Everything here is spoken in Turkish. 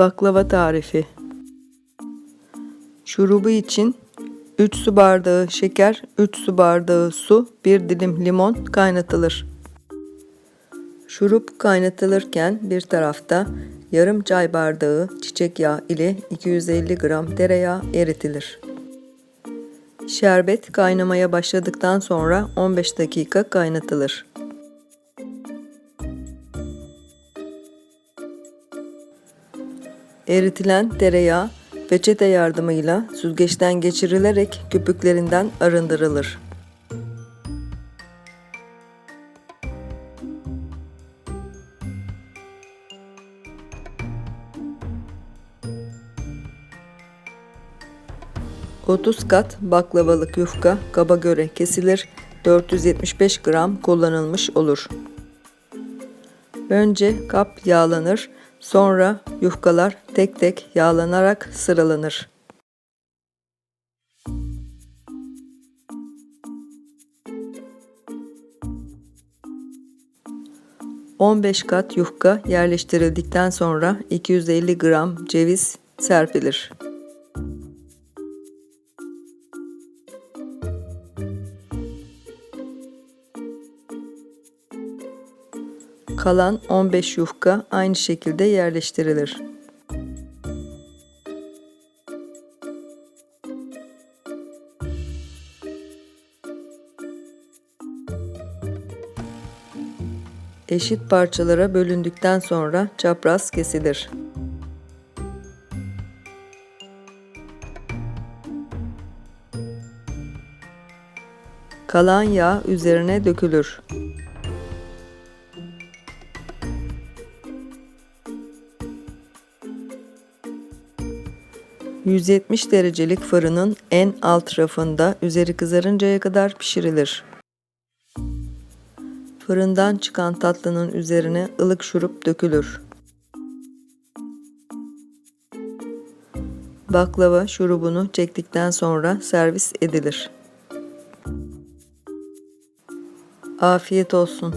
Baklava tarifi. Şurubu için 3 su bardağı şeker, 3 su bardağı su, 1 dilim limon kaynatılır. Şurup kaynatılırken bir tarafta yarım çay bardağı çiçek yağı ile 250 gram tereyağı eritilir. Şerbet kaynamaya başladıktan sonra 15 dakika kaynatılır. Eritilen tereyağı peçete yardımıyla süzgeçten geçirilerek köpüklerinden arındırılır. ...30 kat baklavalık yufka kaba göre kesilir, 475 gram kullanılmış olur. Önce kap yağlanır, sonra yufkalar tek tek yağlanarak sıralanır. ...15 kat yufka yerleştirildikten sonra 250 gram ceviz serpilir. Kalan 15 yufka aynı şekilde yerleştirilir. Eşit parçalara bölündükten sonra çapraz kesilir. Kalan yağ üzerine dökülür. 170 derecelik fırının en alt rafında üzeri kızarıncaya kadar pişirilir. Fırından çıkan tatlının üzerine ılık şurup dökülür. Baklava şurubunu çektikten sonra servis edilir. Afiyet olsun.